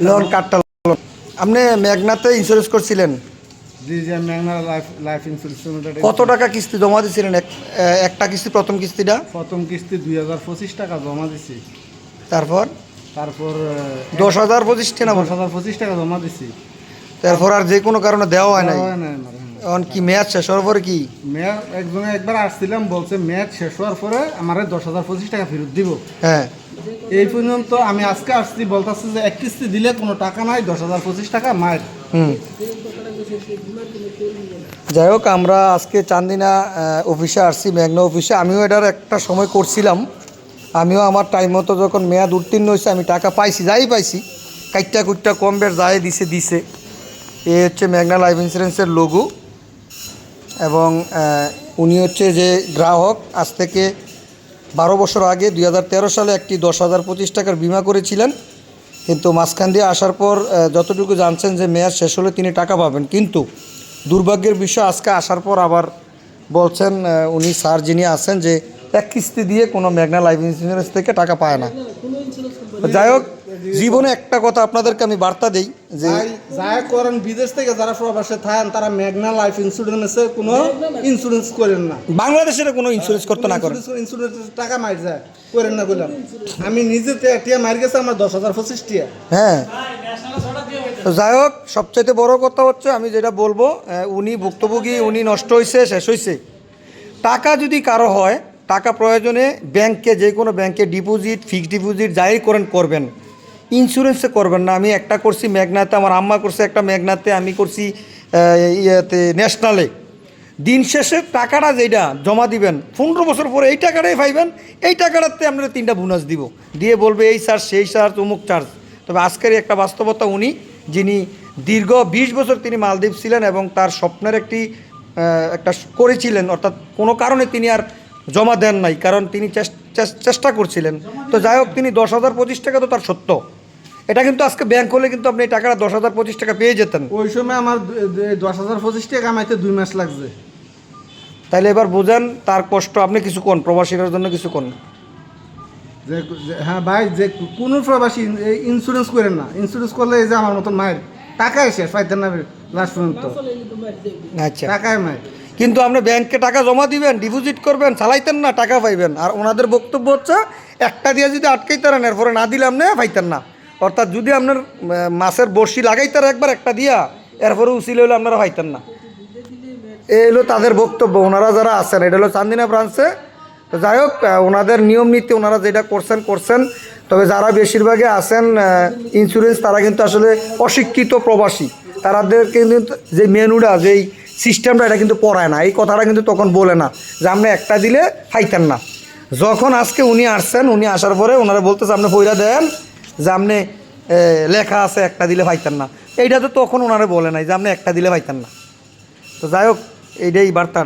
Loan কার্ডটা আপনি মেঘনাতে insurance করছিলেন? কত টাকা কিস্তি জমা দিয়েছিলেন এক- একটা কিস্তি প্রথম কিস্তিটা? প্রথম কিস্তি দুই হাজার পঁচিশ টাকা জমা দিছি। তারপর? তারপর দশ হাজার পঁচিশ টাকা দশ হাজার পঁচিশ টাকা জমা দিছি। তারপর আর যে কোনো কারণে দেওয়া হয় নাই। এখন কি মেয়াদ শেষ হওয়ার পরে কি? মেয়াদ একজনে একবার আসছিলাম বলছে মেয়াদ শেষ হওয়ার পরে আমার দশ হাজার পঁচিশ টাকা ফেরত দিব। হ্যাঁ। এই পর্যন্ত আমি আজকে আসছি বলতেছি যে এক কিস্তি দিলে কোনো টাকা নাই দশ হাজার পঁচিশ টাকা মায়ের। হুম। যাই হোক আমরা আজকে চান্দিনা অফিসে আসছি মেঘনা অফিসে। আমিও এটার একটা সময় করছিলাম। আমিও আমার টাইম মতো যখন মেয়াদ উত্তীর্ণ হয়েছে আমি টাকা পাইছি যাই পাইছি। কাইটটা কুটটা কম বের যাই দিছে দিছে। এ হচ্ছে মেঘনা লাইফ ইন্স্যুরেন্সের লঘু এবং উনি হচ্ছে যে গ্রাহক, আজ থেকে বারো বছর আগে দু হাজার তেরো সালে একটি দশ হাজার পঁচিশ টাকার বিমা করেছিলেন। কিন্তু মাঝখান দিয়ে আসার পর যতটুকু জানছেন যে মেয়াদ শেষ হলে তিনি টাকা পাবেন। কিন্তু দুর্ভাগ্যের বিষয়, আজকে আসার পর আবার বলছেন উনি স্যার যিনি আছেন যে এক কিস্তি দিয়ে কোনো মেঘনা লাইফ ইন্স্যুরেন্স থেকে টাকা পায় না। যাই হোক জীবনে একটা কথা আপনাদেরকে আমি বার্তা দিই যে যাই করেন বিদেশ থেকে যারা প্রবাসে থাকেন তারা মেঘনা লাইফ ইন্স্যুরেন্সে কোনো ইন্স্যুরেন্স করেন না। বাংলাদেশের কোনো ইন্স্যুরেন্স করতে না করেন। ইন্স্যুরেন্সের টাকা মার যায় করেন না বললাম আমি নিজে তে- টিয়া মার গেছে আমার দশ হাজার পঁচিশ টিয়া। হ্যাঁ। যাই হোক সবচাইতে বড় কথা হচ্ছে আমি যেটা বলব উনি ভুক্তভোগী উনি নষ্ট হয়েছে শেষ হয়েছে টাকা যদি কারও হয় টাকা প্রয়োজনে ব্যাংকে যে কোনো ব্যাংকে ডিপোজিট ফিক্সড ডিপোজিট যাই করেন করবেন। ইন্স্যুরেন্সে করবেন না। আমি একটা করছি মেঘনাতে, আমার আম্মা করছে একটা মেঘনাতে, আমি করছি ইয়েতে, ন্যাশনালে। দিন শেষে টাকাটা যেটা জমা দিবেন, পনেরো বছর পরে এই টাকাটাই পাইবেন, এই টাকাটাতে আমরা তিনটা বোনাস দিব। দিয়ে বলবে, এই চার্জ সেই চার্জ অমুক চার্জ তবে আজকের একটা বাস্তবতা উনি, যিনি দীর্ঘ বিশ বছর তিনি মালদ্বীপ ছিলেন এবং তার স্বপ্নের একটি একটা করেছিলেন, অর্থাৎ কোনো কারণে তিনি আর জমা দেন নাই, কারণ তিনি চেষ্টা করছিলেন। তো যাই হোক, তিনি দশ হাজার পঁচিশ টাকা তো তার সত্য। এটা কিন্তু আজকে ব্যাংক হলে কিন্তু আপনি এই টাকাটা দশ হাজার পঁচিশ টাকা পেয়ে যেতেন। ওই সময় আমার দশ হাজার পঁচিশ টাকা কামাইতে দুই মাস লাগছে। তাহলে এবার বোঝেন তার কষ্ট। আপনি কিছু কোন? প্রবাসীদের জন্য কিছু কোন? যে হ্যাঁ ভাই যে কোনো প্রবাসী ইন্স্যুরেন্স করেন না। ইন্স্যুরেন্স করলে এই যে আমার মতন মায়ের টাকাই শেষ পাইতেন না লাস্ট পর্যন্ত। আচ্ছা। টাকায় মায়ের। কিন্তু আপনি ব্যাংকে টাকা জমা দিবেন ডিপোজিট করবেন চালাইতেন না টাকা পাইবেন। আর ওনাদের বক্তব্য হচ্ছে একটা দিয়ে যদি আটকাইতারেন এরপরে না দিলে আপনি পাইতেন না। অর্থাৎ যদি আপনার মাছের বড়শি লাগাইতার একবার একটা দিয়া, এরপরে উচিল হইলে আপনারা পাইতেন না। এ হলো তাদের বক্তব্য, ওনারা যারা আছেন, এটা হলো চান্দিনা ব্রাঞ্চে। তো যাই হোক ওনাদের নিয়ম নীতি, ওনারা যেটা করছেন করছেন। তবে যারা বেশিরভাগে আছেন ইন্স্যুরেন্স তারা কিন্তু আসলে অশিক্ষিত প্রবাসী। তাদের কিন্তু যে মেনুটা, যেই সিস্টেমটা এটা কিন্তু পড়ায় না। এই কথাটা কিন্তু তখন বলে না, যে আপনি একটা দিলে খাইতেন না। যখন আজকে উনি আসছেন, উনি আসার পরে ওনারা বলতেছে, আপনি পয়রা দেন যে আপনি লেখা আছে একটা দিলে পাইতেন না। এইটা তো তখন ওনারা বলে নাই যে আপনি একটা দিলে পাইতেন না। তো যাই হোক, এইটাই বার্তা।